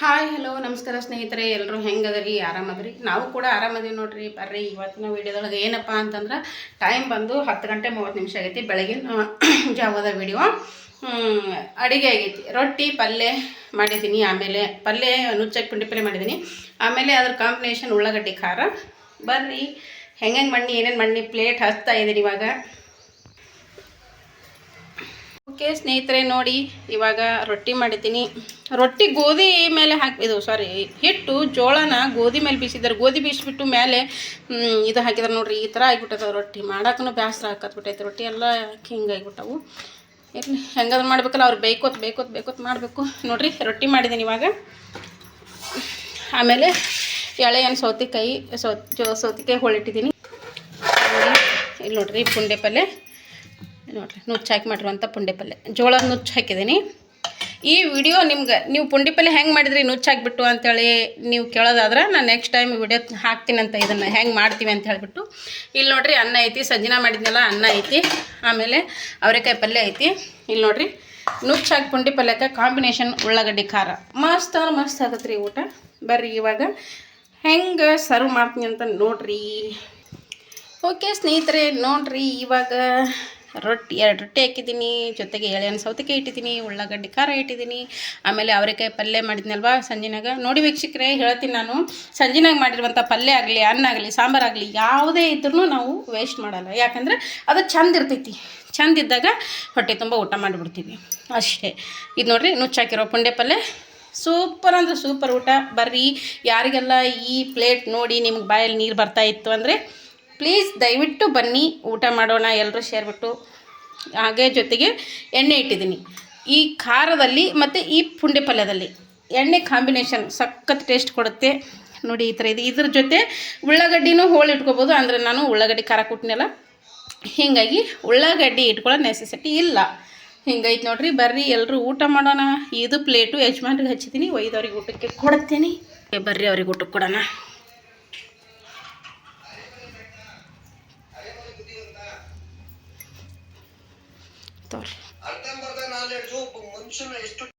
Hi hello ನಮಸ್ಕಾರ ಸ್ನೇಹಿತರೆ ಎಲ್ಲರೂ ಹೆಂಗದರಿ? ಆರಾಮದ್ರಿ? ನಾವು ಕೂಡ ಆರಾಮದೀವಿ ನೋಡ್ರಿ. ಬರ್ರಿ, ಇವತ್ತಿನ ವೀಡಿಯೋದೊಳಗೆ ಏನಪ್ಪ ಅಂತಂದ್ರೆ ಟೈಮ್ ಬಂದು ಹತ್ತು ಗಂಟೆ ಮೂವತ್ತು ನಿಮಿಷ ಆಗೈತಿ ಬೆಳಗಿನ ಜಾವದ ವಿಡಿಯೋ. ಅಡುಗೆ ಆಗೈತಿ. ರೊಟ್ಟಿ ಪಲ್ಯ ಮಾಡಿದ್ದೀನಿ. ಆಮೇಲೆ ಪಲ್ಯ ನುಚ್ಚಕ್ಕೆ ಪುಂಡಿ ಪಲ್ಯ ಮಾಡಿದ್ದೀನಿ. ಆಮೇಲೆ ಅದ್ರ ಕಾಂಬಿನೇಷನ್ ಉಳ್ಳಾಗಡ್ಡಿ ಖಾರ. ಬರ್ರಿ ಹೆಂಗೆ ಮಣ್ಣಿ, ಏನೇನು ಮಣ್ಣಿ ಪ್ಲೇಟ್ ಹಚ್ತಾ ಇದ್ದೀನಿ ಇವಾಗ? ಓಕೆ, ಸ್ನೇಹಿತರೆ ನೋಡಿ, ಇವಾಗ ರೊಟ್ಟಿ ಮಾಡಿದ್ದೀನಿ. ರೊಟ್ಟಿ ಗೋಧಿ ಮೇಲೆ ಹಾಕಿ, ಇದು ಸಾರಿ ಹಿಟ್ಟು, ಜೋಳನ ಗೋಧಿ ಮೇಲೆ ಬೀಸಿದ್ದಾರೆ. ಗೋಧಿ ಬೀಸಿಬಿಟ್ಟು ಮೇಲೆ ಇದು ಹಾಕಿದಾರೆ ನೋಡ್ರಿ, ಈ ಥರ ಆಗಿಬಿಟ್ಟದ ರೊಟ್ಟಿ. ಮಾಡಕ್ಕೂ ಬೇಸರ ಹಾಕತ್ಬಿಟ್ಟೈತೆ ರೊಟ್ಟಿ ಎಲ್ಲ ಹಿಂಗೆ ಆಗಿಬಿಟ್ಟವು? ಇರಲಿ, ಹೆಂಗಾದ್ರು ಮಾಡ್ಬೇಕಲ್ಲ, ಅವ್ರು ಬೇಕೋತ್ ಬೇಕೋತ್ ಬೇಕೋತ್ ಮಾಡಬೇಕು. ನೋಡ್ರಿ, ರೊಟ್ಟಿ ಮಾಡಿದ್ದೀನಿ ಇವಾಗ. ಆಮೇಲೆ ಎಳೆ ಏನು ಸೌತೆಕಾಯಿ, ಸೌ ಸೌತೆಕಾಯಿ ಹೊಳಿಟ್ಟಿದ್ದೀನಿ. ಇಲ್ಲಿ ನೋಡ್ರಿ, ಪುಂಡೆ ಪಲ್ಯ ನೋಡ್ರಿ, ನುಚ್ಚು ಹಾಕಿ ಮಾಡಿರುವಂಥ ಪುಂಡಿ ಪಲ್ಯ ಜೋಳದ ನುಚ್ಚು ಹಾಕಿದ್ದೀನಿ. ಈ ವಿಡಿಯೋ ನಿಮ್ಗೆ ನೀವು ಪುಂಡಿ ಪಲ್ಯ ಹೆಂಗೆ ಮಾಡಿದ್ರಿ, ನುಚ್ಚು ಹಾಕಿಬಿಟ್ಟು ಅಂತೇಳಿ ನೀವು ಕೇಳೋದಾದ್ರೆ ನಾನು ನೆಕ್ಸ್ಟ್ ಟೈಮ್ ವಿಡಿಯೋ ಹಾಕ್ತೀನಿ ಅಂತ ಇದನ್ನು ಹೆಂಗೆ ಮಾಡ್ತೀವಿ ಅಂತ ಹೇಳಿಬಿಟ್ಟು. ಇಲ್ಲಿ ನೋಡ್ರಿ, ಅನ್ನ ಐತಿ ಸಜ್ಜಿನ ಮಾಡಿದ್ನಲ್ಲ, ಅನ್ನ ಐತಿ, ಆಮೇಲೆ ಅವರೆಕಾಯಿ ಪಲ್ಯ ಐತಿ. ಇಲ್ಲಿ ನೋಡ್ರಿ, ನುಚ್ಚು ಹಾಕಿ ಪುಂಡಿ ಪಲ್ಯಕ್ಕೆ ಕಾಂಬಿನೇಷನ್ ಉಳ್ಳಾಗಡ್ಡಿ, ಖಾರ. ಮಸ್ತ್ ಅಂದ್ರೆ ಮಸ್ತ್ ಆಗತ್ತೆ ರೀ ಊಟ. ಬರ್ರಿ ಇವಾಗ ಹೆಂಗೆ ಸರ್ವ್ ಮಾಡ್ತೀನಿ ಅಂತ ನೋಡ್ರಿ. ಓಕೆ ಸ್ನೇಹಿತರೆ, ನೋಡ್ರಿ ಇವಾಗ ರೊಟ್ಟಿ, ಎರಡು ರೊಟ್ಟಿ ಹಾಕಿದ್ದೀನಿ, ಜೊತೆಗೆ ಎಳೆಯನ್ನು ಸೌತೆಕಾಯಿ ಇಟ್ಟಿದ್ದೀನಿ, ಉಳ್ಳಾಗಡ್ಡಿ ಖಾರ ಇಟ್ಟಿದ್ದೀನಿ. ಆಮೇಲೆ ಅವರೆಕಾಯಿ ಪಲ್ಯ ಮಾಡಿದ್ನಲ್ವಾ ಸಂಜಿನಾಗ? ನೋಡಿ ವೀಕ್ಷಕರೇ, ಹೇಳ್ತೀನಿ ನಾನು. ಸಂಜಿನಾಗ ಮಾಡಿರುವಂಥ ಪಲ್ಯ ಆಗಲಿ, ಅನ್ನ ಆಗಲಿ ಸಾಂಬಾರಾಗಲಿ ಯಾವುದೇ ಇದ್ರೂ ನಾವು ವೇಸ್ಟ್ ಮಾಡಲ್ಲ. ಯಾಕಂದರೆ ಅದು ಚಂದ ಇರ್ತೈತಿ. ಚಂದ ಇದ್ದಾಗ ಹೊಟ್ಟೆ ತುಂಬ ಊಟ ಮಾಡಿಬಿಡ್ತೀವಿ. ಅಷ್ಟೇ. ಇದು ನೋಡಿರಿ, ನುಚ್ಚಾಕಿರೋ ಪುಂಡೆ ಪಲ್ಯ. ಸೂಪರ್ ಅಂದ್ರೆ ಸೂಪರ್ ಊಟ. ಬರ್ರಿ, ಯಾರಿಗೆಲ್ಲ ಈ ಪ್ಲೇಟ್ ನೋಡಿ ನಿಮ್ಗೆ ಬಾಯಲ್ಲಿ ನೀರು ಬರ್ತಾ ಇತ್ತು ಅಂದರೆ ಪ್ಲೀಸ್ ದಯವಿಟ್ಟು ಬನ್ನಿ, ಊಟ ಮಾಡೋಣ ಎಲ್ಲರೂ ಸೇರಿಬಿಟ್ಟು ಹಾಗೆ ಜೊತೆಗೆ ಎಣ್ಣೆ ಇಟ್ಟಿದ್ದೀನಿ. ಈ ಖಾರದಲ್ಲಿ ಮತ್ತು ಈ ಪುಂಡಿ ಪಲ್ಯದಲ್ಲಿ ಎಣ್ಣೆ ಕಾಂಬಿನೇಷನ್ ಸಖತ್ ಟೇಸ್ಟ್ ಕೊಡುತ್ತೆ. ನೋಡಿ, ಈ ಥರ ಇದು. ಇದ್ರ ಜೊತೆ ಉಳ್ಳಾಗಡ್ಡಿನೂ ಹೋಳು ಇಟ್ಕೋಬೋದು. ಅಂದರೆ ನಾನು ಉಳ್ಳಾಗಡ್ಡಿ ಖಾರ ಕೊಟ್ಟಿನಲ್ಲ ಹೀಗಾಗಿ ಉಳ್ಳಾಗಡ್ಡಿ ಇಟ್ಕೊಳ್ಳೋ ನೆಸೆಸಿಟಿ ಇಲ್ಲ. ಹಿಂಗೈತೆ ನೋಡ್ರಿ, ಬರ್ರಿ ಎಲ್ಲರೂ ಊಟ ಮಾಡೋಣ. ಇದು ಪ್ಲೇಟು ಯಜಮಾನ್ರಿಗೆ ಹಚ್ಚಿದ್ದೀನಿ, ಒಯ್ದವ್ರಿಗೆ ಊಟಕ್ಕೆ ಕೊಡ್ತೀನಿ. ಬರ್ರಿ ಅವ್ರಿಗೆ ಊಟಕ್ಕೆ ಕೊಡೋಣ. ತೋರಿ ಮನುಷ್ಯನ ಎಷ್ಟು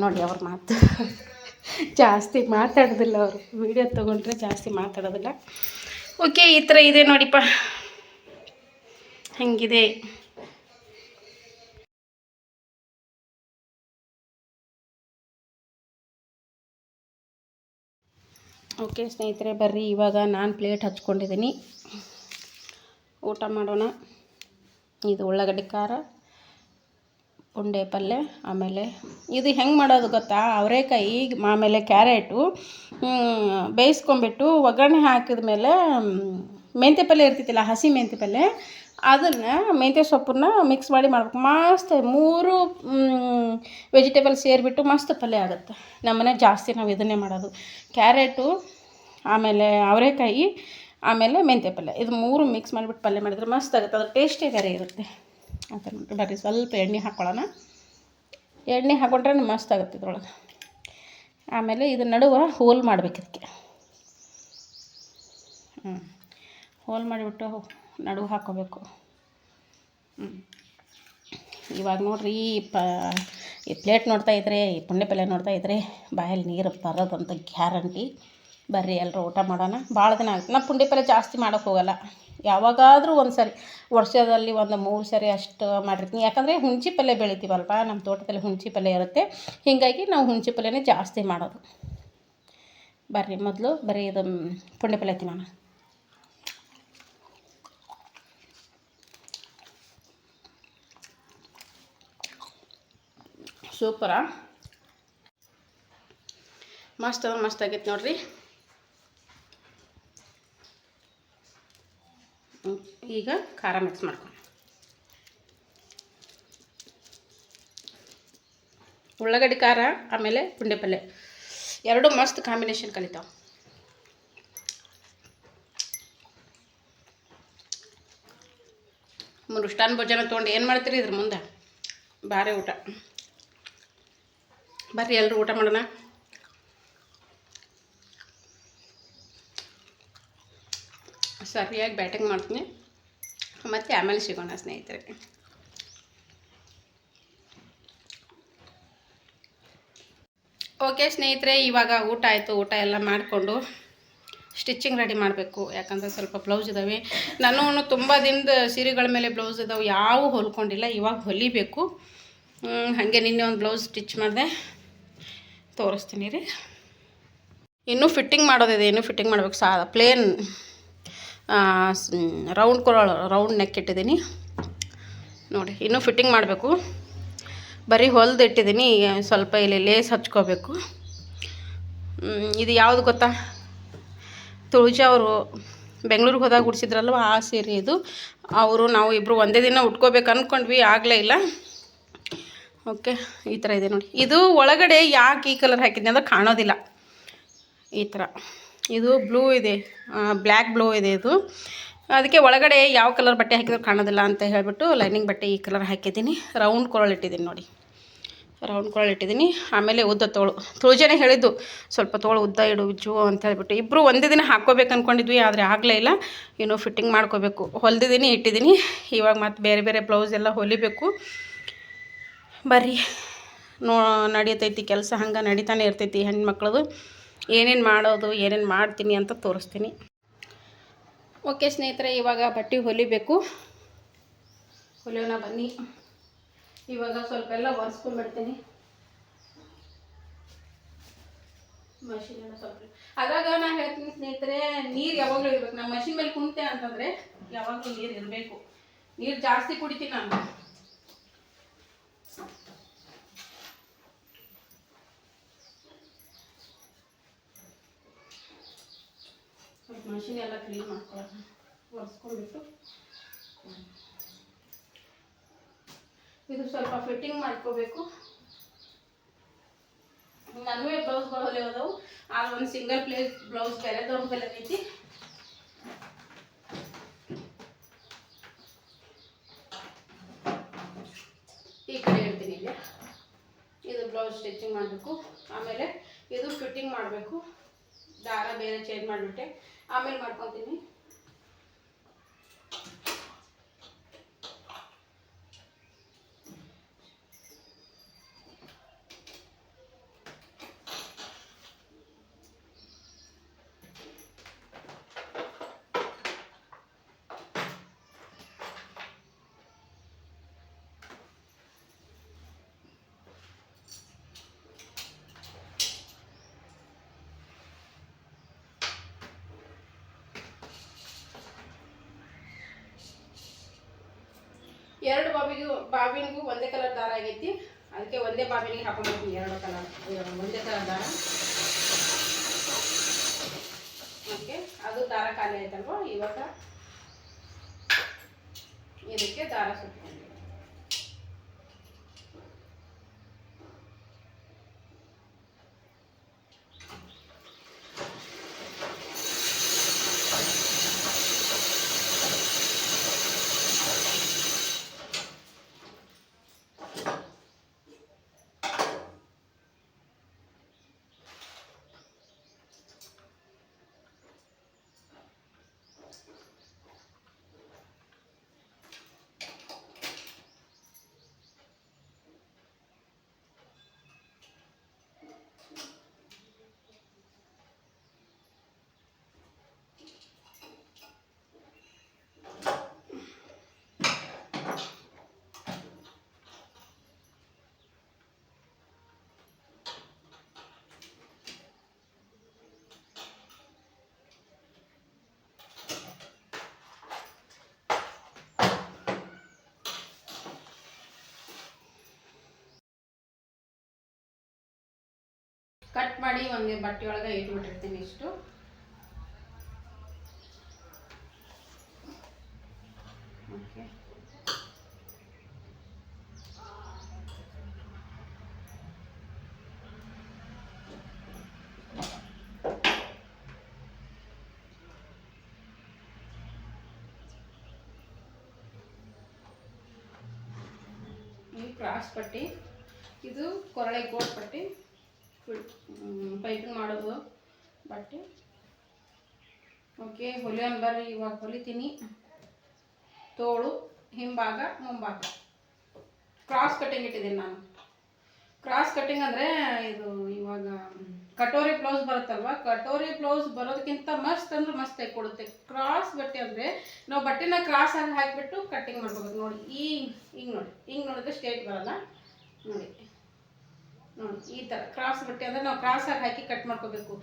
ನೋಡಿ ಅವ್ರ ಮಾತು. ಜಾಸ್ತಿ ಮಾತಾಡೋದಿಲ್ಲ ಅವರು. ವಿಡಿಯೋ ತೊಗೊಂಡ್ರೆ ಜಾಸ್ತಿ ಮಾತಾಡೋದಿಲ್ಲ. ಓಕೆ, ಈ ಥರ ಇದೆ ನೋಡಿಪ್ಪ. ಹೆಂಗಿದೆ. ಓಕೆ, ಸ್ನೇಹಿತರೆ, ಬರ್ರಿ. ಇವಾಗ ನಾನು ಪ್ಲೇಟ್ ಹಚ್ಕೊಂಡಿದ್ದೀನಿ. ಊಟ ಮಾಡೋಣ. ಇದು ಉಳ್ಳಾಗಡ್ಡಿ ಖಾರ. ಪುಂಡೆ ಪಲ್ಯ ಆಮೇಲೆ ಇದು ಹೆಂಗೆ ಮಾಡೋದು ಗೊತ್ತಾ? ಅವರೇಕಾಯಿ ಆಮೇಲೆ ಕ್ಯಾರೆಟು ಬೇಯಿಸ್ಕೊಂಬಿಟ್ಟು ಒಗ್ಗರಣೆ ಹಾಕಿದ ಮೇಲೆ ಮೆಂತ್ಯ ಪಲ್ಯ ಇರ್ತಿತ್ತಲ್ಲ, ಹಸಿ ಮೆಂತ್ಯ ಪಲ್ಯ ಅದನ್ನು ಮೆಂತ್ಯ ಸೊಪ್ಪನ್ನ ಮಿಕ್ಸ್ ಮಾಡಿ ಮಾಡ್ಬೇಕು. ಮಸ್ತ್ ಮೂರು ವೆಜಿಟೇಬಲ್ ಸೇರಿಬಿಟ್ಟು ಮಸ್ತ್ ಪಲ್ಯ ಆಗುತ್ತೆ. ನಮ್ಮನೆ ಜಾಸ್ತಿ ನಾವು ಇದನ್ನೇ ಮಾಡೋದು. ಕ್ಯಾರೆಟು, ಆಮೇಲೆ ಅವರೆಕಾಯಿ, ಆಮೇಲೆ ಮೆಂತ್ಯ ಪಲ್ಯ ಇದು ಮೂರು ಮಿಕ್ಸ್ ಮಾಡಿಬಿಟ್ಟು ಪಲ್ಯ ಮಾಡಿದ್ರೆ ಮಸ್ತ್ ಆಗುತ್ತೆ. ಅದ್ರ ಟೇಸ್ಟೇ ಬೇರೆ ಇರುತ್ತೆ. ಆ ಥರ ಬರ್ರಿ, ಸ್ವಲ್ಪ ಎಣ್ಣೆ ಹಾಕ್ಕೊಳ್ಳೋಣ ಎಣ್ಣೆ ಹಾಕ್ಕೊಂಡ್ರೆ ಮಸ್ತ್ ಆಗುತ್ತೆ ಇದ್ರೊಳಗೆ. ಆಮೇಲೆ ಇದು ನಡುವೆ ಹೋಲ್ ಮಾಡ್ಬೇಕು ಇದಕ್ಕೆ. ಹ್ಞೂ ಹೋಲ್ ಮಾಡಿಬಿಟ್ಟು ನಡುವೆ ಹಾಕ್ಕೋಬೇಕು ಹ್ಞೂ ಇವಾಗ ನೋಡ್ರಿ, ಪ, ಈ ಪ್ಲೇಟ್ ನೋಡ್ತಾ ಇದ್ರೆ, ಈ ಪುಣ್ಯ ಪಲ್ಯ ನೋಡ್ತಾ ಇದ್ರೆ ಬಾಯಲ್ಲಿ ನೀರು ಬರೋದಂತ ಗ್ಯಾರಂಟಿ. ಬರ್ರಿ ಎಲ್ಲರೂ ಊಟ ಮಾಡೋಣ. ಭಾಳ ದಿನ ಆಗುತ್ತೆ ನಾ ಪುಂಡಿ ಪಲ್ಯ ಜಾಸ್ತಿ ಮಾಡೋಕ್ಕೆ ಹೋಗಲ್ಲ. ಯಾವಾಗಾದರೂ ಒಂದು ಸರಿ ವರ್ಷದಲ್ಲಿ ಒಂದು ಮೂರು ಸರಿ ಅಷ್ಟು ಮಾಡಿರ್ತೀನಿ. ಯಾಕಂದರೆ ಹುಣ್ಚಿ ಪಲ್ಯ ಬೆಳಿತೀವಲ್ವ ನಮ್ಮ ತೋಟದಲ್ಲಿ ಹುಣ್ಚಿ ಪಲ್ಯ ಇರುತ್ತೆ. ಹೀಗಾಗಿ ನಾವು ಹುಣಸೆ ಪಲ್ಯನೇ ಜಾಸ್ತಿ ಮಾಡೋದು. ಬರ್ರಿ ಮೊದಲು ಬರೀ ಇದು ಪುಂಡಿ ಪಲ್ಯ ತಿನ್ನೋಣ. ಸೂಪರ? ಮಸ್ತ್ ಮಸ್ತ್ ಆಗೈತೆ ನೋಡ್ರಿ. ಈಗ ಖಾರ ಮಿಕ್ಸ್ ಮಾಡ್ಕೊಂಡು ಉಳ್ಳಾಗಡ್ಡಿ ಖಾರ, ಆಮೇಲೆ ಪುಂಡೆ ಪಲ್ಯ ಎರಡು ಮಸ್ತ್ ಕಾಂಬಿನೇಷನ್ ಕಲಿತಾವೆ. ಮೃಷ್ಟಾನ್ ಭೋಜನ ತೊಗೊಂಡು ಏನು ಮಾಡ್ತೀರಿ ಇದ್ರ ಮುಂದೆ? ಭಾರಿ ಊಟ. ಬರ್ರಿ ಎಲ್ಲರೂ ಊಟ ಮಾಡೋಣ. ಸರಿಯಾಗಿ ಬ್ಯಾಟಿಂಗ್ ಮಾಡ್ತೀನಿ. ಮತ್ತು ಆಮೇಲೆ ಸಿಗೋಣ ಸ್ನೇಹಿತರೆ. ಓಕೆ ಸ್ನೇಹಿತರೆ, ಇವಾಗ ಊಟ ಆಯಿತು. ಊಟ ಎಲ್ಲ ಮಾಡಿಕೊಂಡು ಸ್ಟಿಚಿಂಗ್ ರೆಡಿ ಮಾಡಬೇಕು. ಯಾಕಂದರೆ ಸ್ವಲ್ಪ ಬ್ಲೌಸ್ ಇದ್ದಾವೆ ನಾನು ತುಂಬ ದಿನದ ಸೀರೆಗಳ ಮೇಲೆ ಬ್ಲೌಸ್ ಇದ್ದಾವೆ ಯಾವ ಹೊಲ್ಕೊಂಡಿಲ್ಲ. ಇವಾಗ ಹೊಲಿಬೇಕು. ಹಾಗೆ ನಿನ್ನೆ ಒಂದು ಬ್ಲೌಸ್ ಸ್ಟಿಚ್ ಮಾಡಿದೆ. ತೋರಿಸ್ತೀನಿ ರೀ. ಇನ್ನೂ ಫಿಟ್ಟಿಂಗ್ ಮಾಡೋದಿದೆ. ಇನ್ನೂ ಫಿಟ್ಟಿಂಗ್ ಮಾಡಬೇಕು. ಸಾ ಪ್ಲೇನ್ ರೌಂಡ್ ಕೊರಳು ರೌಂಡ್ ನೆಕ್ ಇಟ್ಟಿದ್ದೀನಿ. ನೋಡಿ, ಇನ್ನೂ ಫಿಟ್ಟಿಂಗ್ ಮಾಡಬೇಕು. ಬರೀ ಹೊಲ್ದು ಇಟ್ಟಿದ್ದೀನಿ ಸ್ವಲ್ಪ ಇಲ್ಲಿ ಲೇಸ್ ಹಚ್ಕೋಬೇಕು. ಇದು ಯಾವುದು ಗೊತ್ತಾ? ತುಳಜಿ ಅವರು ಬೆಂಗಳೂರಿಗೆ ಹೋದಾಗ ಉಡ್ಸಿದ್ರಲ್ವ ಆ ಸೀರೆ ಇದು. ಅವರು ನಾವು ಇಬ್ಬರು ಒಂದೇ ದಿನ ಉಟ್ಕೋಬೇಕು ಅಂದ್ಕೊಂಡ್ವಿ ಆಗಲೇ ಇಲ್ಲ. ಓಕೆ, ಈ ಥರ ಇದೆ ನೋಡಿ. ಇದು ಒಳಗಡೆ ಯಾಕೆ ಈ ಕಲರ್ ಹಾಕಿದ್ದೆ ಅಂದ್ರೆ ಕಾಣೋದಿಲ್ಲ. ಈ ಥರ ಇದು ಬ್ಲೂ ಇದೆ ಬ್ಲ್ಯಾಕ್ ಬ್ಲೂ ಇದೆ ಇದು. ಅದಕ್ಕೆ ಒಳಗಡೆ ಯಾವ ಕಲರ್ ಬಟ್ಟೆ ಹಾಕಿದ್ರು ಕಾಣೋದಿಲ್ಲ ಅಂತ ಹೇಳಿಬಿಟ್ಟು ಲೈನಿಂಗ್ ಬಟ್ಟೆ ಈ ಕಲರ್ ಹಾಕಿದ್ದೀನಿ. ರೌಂಡ್ ಕೊರಳು ಇಟ್ಟಿದ್ದೀನಿ ನೋಡಿ. ರೌಂಡ್ ಕೊರಳು ಇಟ್ಟಿದ್ದೀನಿ. ಆಮೇಲೆ ಉದ್ದ ತೋಳು. ತುಳಜನೆ ಹೇಳಿದ್ದು, ಸ್ವಲ್ಪ ತೋಳು ಉದ್ದ ಇಡು, ಜು ಅಂತ ಹೇಳ್ಬಿಟ್ಟು. ಇಬ್ಬರು ಒಂದೇ ದಿನ ಹಾಕ್ಕೋಬೇಕು ಅಂದ್ಕೊಂಡಿದ್ವಿ ಆದರೆ ಆಗಲೇ ಇಲ್ಲ. ಇನ್ನೂ ಫಿಟ್ಟಿಂಗ್ ಮಾಡ್ಕೋಬೇಕು. ಹೊಲ್ದಿದ್ದೀನಿ, ಇಟ್ಟಿದ್ದೀನಿ. ಇವಾಗ ಮತ್ತು ಬೇರೆ ಬೇರೆ ಬ್ಲೌಸ್ ಎಲ್ಲ ಹೊಲಿಬೇಕು. ಬರ್ರಿ. ನೋ ನಡೀತೈತಿ ಕೆಲಸ ಹಂಗೆ ನಡೀತಾನೆ ಇರ್ತೈತಿ ಹೆಣ್ಮಕ್ಳದು. ಏನೇನು ಮಾಡೋದು, ಏನೇನು ಮಾಡ್ತೀನಿ ಅಂತ ತೋರಿಸ್ತೀನಿ. ಓಕೆ ಸ್ನೇಹಿತರೆ, ಇವಾಗ ಬಟ್ಟೆ ಹೊಲಿಬೇಕು. ಹೊಲಿಯೋಣ ಬನ್ನಿ. ಇವಾಗ ಸ್ವಲ್ಪ ಎಲ್ಲ ಒರೆಸ್ಕೊಂಡ್ಬಿಡ್ತೀನಿ. ಮಷಿನ್ ಎಲ್ಲ ಸ್ವಲ್ಪ ಆಗಾಗ ನಾನು ಹೇಳ್ತೀನಿ ಸ್ನೇಹಿತರೆ, ನೀರು ಯಾವಾಗಲೂ ಇರ್ಬೇಕು. ನಮ್ಮ ಮಷಿನ್ ಮೇಲೆ ಕುಂತೆ ಅಂತಂದರೆ ಯಾವಾಗಲೂ ನೀರು ಇರಬೇಕು. ನೀರು ಜಾಸ್ತಿ ಕುಡಿತೀನಿ ನಾನು. ಮಷಿನ್ ಎಲ್ಲ ಕ್ಲೀನ್ ಮಾಡ್ಕೊಳ್ಳೋಣ ಒರೆಸ್ಕೊಂಡ್ಬಿಟ್ಟು. ಇದು ಸ್ವಲ್ಪ ಫಿಟ್ಟಿಂಗ್ ಮಾಡ್ಕೋಬೇಕು. ನನ್ವೇ ಬ್ಲೌಸ್ಗಳು ಹೊಲಿಯೋದವು ಆಗ ಒಂದು ಸಿಂಗಲ್ ಪ್ಲೇಸ್ ಬ್ಲೌಸ್ ಬೇರೆದವ್ರ ಐತಿ ಈ ಕಡೆ ಇಡ್ತೀನಿ ಇಲ್ಲಿ. ಇದು ಬ್ಲೌಸ್ ಸ್ಟಿಚಿಂಗ್ ಮಾಡಬೇಕು. ಆಮೇಲೆ ಇದು ಫಿಟ್ಟಿಂಗ್ ಮಾಡಬೇಕು. ದಾರ ಬೇರೆ ಚೇಂಜ್ ಮಾಡಿಬಿಟ್ಟೆ. ಆಮೇಲೆ ಮಾಡ್ಕೊತೀನಿ. ಬಾಬಿಗೂ ಬಾಬಿನಿಗೂ ಒಂದೇ ಕಲರ್ ದಾರ ಆಗೈತಿ. ಅದಕ್ಕೆ ಒಂದೇ ಬಾವಿನಿಗೆ ಹಾಕೊಂಡ್ಬಿಡ್ತೀನಿ ಎರಡು ಕಲರ್ ಒಂದೇ ಕಲರ್ ದಾರ. ಓಕೆ, ಅದು ದಾರ ಖಾಲಿ ಆಯ್ತಲ್ವ? ಇವಾಗ ಇದಕ್ಕೆ ದಾರ ಸುತ್ಕೊಂಡು ಕಟ್ ಮಾಡಿ ಒಂದು ಬಟ್ಟೆ ಒಳಗೆ ಇಟ್ಬಿಟ್ಟಿರ್ತೀನಿ ಇಷ್ಟು. ಓಕೆ. ಕ್ರಾಸ್ ಪಟ್ಟಿ ಇದು ಕೊರಳೆ ಕೋಟ್ ಪಟ್ಟಿ. ಪೈಪಿಂಗ್ ಮಾಡೋದು. ಬಟ್ಟೆ ಓಕೆ ಹೊಲಿಯೋನ್ ಬರ್ರಿ ಇವಾಗ ಹೊಲಿತೀನಿ. ತೋಳು, ಹಿಂಭಾಗ, ಮುಂಭಾಗ. ಕ್ರಾಸ್ ಕಟ್ಟಿಂಗ್ ಇಟ್ಟಿದ್ದೀನಿ ನಾನು. ಕ್ರಾಸ್ ಕಟ್ಟಿಂಗ್ ಅಂದರೆ ಇದು ಇವಾಗ ಕಟೋರಿ ಬ್ಲೌಸ್ ಬರುತ್ತಲ್ವ? ಕಟೋರಿ ಬ್ಲೌಸ್ ಬರೋದಕ್ಕಿಂತ ಮಸ್ತ್ ಅಂದ್ರೆ ಮಸ್ತ್ ಆಗಿ ಕೊಡುತ್ತೆ. ಕ್ರಾಸ್ ಬಟ್ಟೆ ಅಂದರೆ ನಾವು ಬಟ್ಟೆನ ಕ್ರಾಸ್ ಆಗಿ ಹಾಕಿಬಿಟ್ಟು ಕಟ್ಟಿಂಗ್ ಮಾಡ್ಬೋದು. ನೋಡಿ, ಈ, ಹಿಂಗೆ ನೋಡಿ. ಹಿಂಗೆ ನೋಡಿದ್ರೆ ಸ್ಟೇಟ್ ಬರಲ್ಲ. ನೋಡಿ. ನೋಡಿ ಈ ಥರ ಕ್ರಾಸ್ ಬಟ್ಟೆ ಅಂದರೆ ನಾವು ಕ್ರಾಸ್ ಆಗಿ ಹಾಕಿ ಕಟ್ ಮಾಡ್ಕೋಬೇಕು.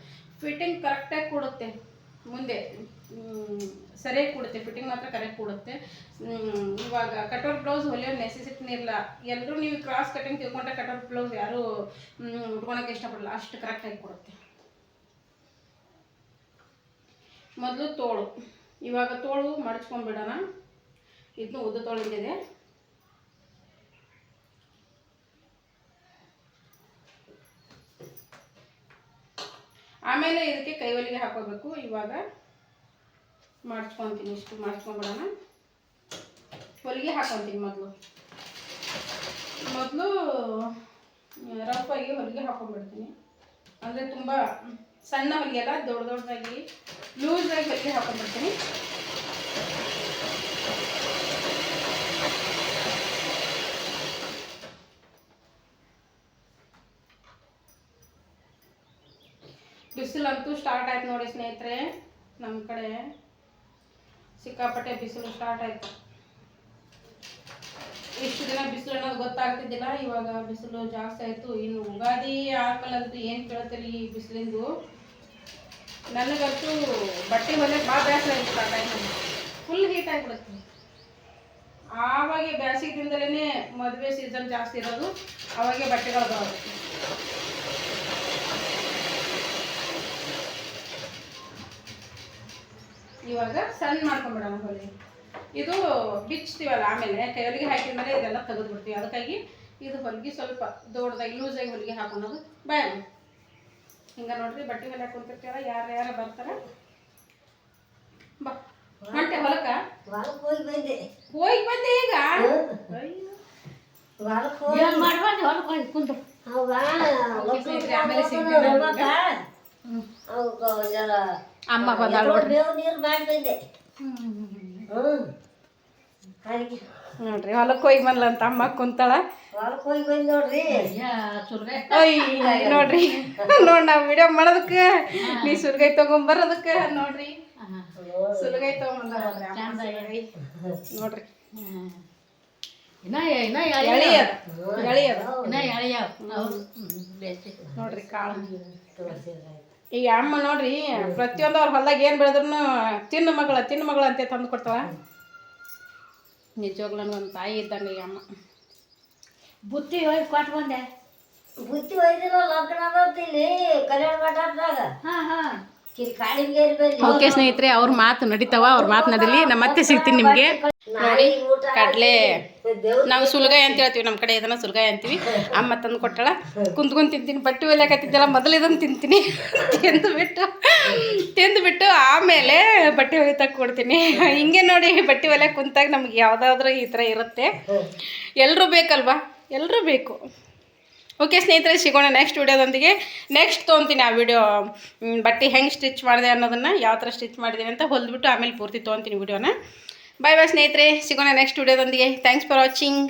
ಫಿಟ್ಟಿಂಗ್ ಕರೆಕ್ಟಾಗಿ ಕೊಡುತ್ತೆ. ಮುಂದೆ ಸರಿಯಾಗಿ ಕೊಡುತ್ತೆ. ಫಿಟ್ಟಿಂಗ್ ಮಾತ್ರ ಕರೆಕ್ಟ್ ಕೊಡುತ್ತೆ. ಇವಾಗ ಕಟೋರ್ ಬ್ಲೌಸ್ ಹೊಲಿಯೋ ನೆಸೆಸಿಟಿ ಇಲ್ಲ. ಎಲ್ಲರೂ ನೀವು ಕ್ರಾಸ್ ಕಟಿಂಗ್ ತಿಳ್ಕೊಂಡ್ರೆ ಕಟೋರ್ ಬ್ಲೌಸ್ ಯಾರೂ ಉಟ್ಕೊಳಕ್ಕೆ ಇಷ್ಟಪಡಲ್ಲ ಅಷ್ಟು ಕರೆಕ್ಟಾಗಿ ಕೊಡುತ್ತೆ. ಮೊದಲು ತೋಳು. ಇವಾಗ ತೋಳು ಮಡಚ್ಕೊಂಡ್ಬಿಡೋಣ ಇದನ್ನು ಉದ್ದ ತೋಳಿಂದಿದೆ. ಆಮೇಲೆ ಇದಕ್ಕೆ ಕೈವಲಿಗೆ ಹಾಕೋಬೇಕು. ಇವಾಗ ಮಾಡ್ಸ್ಕೊತೀನಿ ಇಷ್ಟು, ಮಾಡಿಸ್ಕೊಂಬಿಡೋಣ. ಹೊಲಿಗೆ ಹಾಕೊತೀನಿ ಮೊದಲು. ಮೊದಲು ರಫಾಗಿ ಹೊಲಿಗೆ ಹಾಕೊಂಡ್ಬಿಡ್ತೀನಿ ಅಂದರೆ ತುಂಬ ಸಣ್ಣ ಹೊಲಿಗೆ ಅಲ್ಲ, ದೊಡ್ಡ ದೊಡ್ಡದಾಗಿ ಲೂಸಾಗಿ ಹೊಲಿಗೆ ಹಾಕೊಂಡ್ಬಿಡ್ತೀನಿ ಬಿಸಿಲಂತೂ ಸ್ಟಾರ್ಟ್ ಆಯ್ತು ನೋಡಿ ಸ್ನೇಹಿತರೆ ನಮ್ಮ ಕಡೆ ಸಿಕ್ಕಾಪಟ್ಟೆ ಬಿಸಿಲು ಸ್ಟಾರ್ಟ್ ಆಯ್ತು. ಇಷ್ಟು ದಿನ ಬಿಸಿಲು ಅನ್ನೋದು ಗೊತ್ತಾಗ್ತಿದ್ದಿಲ್ಲ, ಇವಾಗ ಬಿಸಿಲು ಜಾಸ್ತಿ ಆಯ್ತು. ಇನ್ನು ಉಗಾದಿ ಆದ್ಮೇಲಂತೂ ಏನು ಕೇಳ್ತೀರಿ ಈ ಬಿಸಿಲಿಂದು? ನನಗಂತೂ ಬಟ್ಟೆ ಹೊಲೆ ಭಾಳ ಬೇಸರ ಆಯ್ತು ಆ ಟೈಮಲ್ಲಿ ಫುಲ್ ಹೀಟ್ ಆಗಿಬಿಡುತ್ತೆ. ಆವಾಗೆ ದಿನದಲ್ಲೇ ಮದುವೆ ಸೀಸನ್ ಜಾಸ್ತಿ ಇರೋದು, ಅವಾಗೆ ಬಟ್ಟೆಗಳು ಬರೋದು. ಇವಾಗ ಸಣ್ಣ ಮಾಡ್ಕೊಂಬಿಡೋಣ ಹೊಲಿ ಇದು ಬಿಚ್ತೀವಲ್ಲ ಆಮೇಲೆ ಕೈಯೊಲಿಗೆ ಹಾಕಿದ ಮೇಲೆ ಇದೆಲ್ಲ ತೆಗೆದ್ಬಿಡ್ತೀವಿ. ಅದಕ್ಕಾಗಿ ಇದು ಹೊಲಿಗೆ ಸ್ವಲ್ಪ ದೊಡ್ಡದಾಗಿ ಲೂಸಾಗಿ ಹೊಲಿಗೆ ಹಾಕೊಳೋದು ಬಾಯ್ ಹಿಂಗೆ ನೋಡ್ರಿ ಬಟ್ಟೆ ಮೇಲೆ ಕುಂತಿರ್ತೀವಲ್ಲ ಯಾರು ಯಾರು ಬರ್ತಾರೆ? ಬಾ. ಹೊಂಟೆ ಹೊಲಕ್ಕ? ಹೊಲಕ್ಕೆ ಹೋಗಿ ಬಂದೆ ಹೋಗಿ ಬಂದೆ. ಈಗ ಮಾಡ್ಬಾರ್ದು ಹೊಲಕ್ಕೆ ಸ್ನೇಹಿತರೆ, ಆಮೇಲೆ ಜರ ಅಮ್ಮ ಬಂದಾಳ ನೋಡ್ರಿ ಹೊಲಕ್ಕೆ ಹೋಗಿ ಬಂದ್ಲಂತ ಅಮ್ಮ ಕುಂತಾಳ. ಅಯ್ಯ ನೋಡ್ರಿ ನೋಡ್ ನಾವ್ ವಿಡಿಯೋ ಮಾಡೋದಕ್ಕೆ. ನೀ ಸುರ್ಗೈ ತಗೊಂಬರೋದಕ್ಕೆ. ನೋಡ್ರಿ ಸುರ್ಗೈ ತಗೊಂಬಂದ ನೋಡ್ರಿ ನೋಡ್ರಿ. ಕಾಳು. ಈಗ ಅಮ್ಮ ನೋಡ್ರಿ ಪ್ರತಿಯೊಂದು ಅವ್ರ ಹೊಲ್ದಾಗ ಏನು ಬೆಳೆದ್ರು ತಿನ್ನ ಮಗಳ ತಿನ್ನ ಮಗಳ ಅಂತ ತಂದು ಕೊಡ್ತಾಳ ನಿಜವಾಗ್ಲೂ ನನಗೊಂದು ತಾಯಿ ಇದ್ದಂಗೆ ಈ ಅಮ್ಮ. ಬುತ್ತಿ ಹೋಗಿ ಕೊಟ್ಟು ಬಂದೆ. ಬುತ್ತಿ ಒಯ್ದಿರೋ ಲಗ್ನ ಇಲ್ಲಿ ಕಲ್ಯಾಣ ಹಾ ಹಾ. ಓಕೆ ಸ್ನೇಹಿತರೆ ಅವ್ರ ಮಾತು ನಡೀತಾವ ಅವ್ರ ಮಾತು ನಡೀಲಿ. ನಮ್ಮ ಮತ್ತೆ ಸಿಗ್ತೀನಿ ನಿಮಗೆ. ನೋಡಿ ಕಡಲೆ. ನಾವು ಸುಲಗಾಯಿ ಅಂತ ಹೇಳ್ತೀವಿ ನಮ್ಮ ಕಡೆ ಇದನ್ನ ಸುಲಗಾಯಿ ಅಂತೀವಿ. ಅಮ್ಮ ತಂದು ಕೊಟ್ಟಳ. ಕುಂತ್ಕೊಂಡು ತಿಂತೀನಿ ಬಟ್ಟೆ ಒಲೆಕತ್ತಿದ್ದೆಲ್ಲ ಮೊದಲು ಇದನ್ನು ತಿಂತೀನಿ. ತಿಂದು ಬಿಟ್ಟು ತಿಂದು ಬಿಟ್ಟು ಆಮೇಲೆ ಬಟ್ಟೆ ಒಲಿತಕ್ಕೆ ಕೊಡ್ತೀನಿ. ಹಿಂಗೆ ನೋಡಿ ಬಟ್ಟೆ ಒಲೆ ಕುಂತಾಗ ನಮ್ಗೆ ಯಾವುದಾದ್ರೂ ಈ ಥರ ಇರುತ್ತೆ. ಎಲ್ಲರೂ ಬೇಕಲ್ವಾ? ಎಲ್ಲರೂ ಬೇಕು. ಓಕೆ ಸ್ನೇಹಿತರೆ ಸಿಗೋಣ ನೆಕ್ಸ್ಟ್ ವಿಡಿಯೋದೊಂದಿಗೆ. ನೆಕ್ಸ್ಟ್ ತೊಗೊತೀನಿ ಆ ವಿಡಿಯೋ. ಬಟ್ಟೆ ಹೆಂಗೆ ಸ್ಟಿಚ್ ಮಾಡಿದೆ ಅನ್ನೋದನ್ನು ಯಾವ ಥರ ಸ್ಟಿಚ್ ಮಾಡಿದ್ದೀನಿ ಅಂತ ಹೊಲಿದ್ಬಿಟ್ಟು ಆಮೇಲೆ ಪೂರ್ತಿ ತೊಗೊತೀನಿ ವಿಡಿಯೋನ. ಬಾಯ್ ಬಾಯ್ ಸ್ನೇಹಿತರೆ ಸಿಗೋಣ ನೆಕ್ಸ್ಟ್ ವಿಡಿಯೋದೊಂದಿಗೆ ಥ್ಯಾಂಕ್ಸ್ ಫಾರ್ ವಾಚಿಂಗ್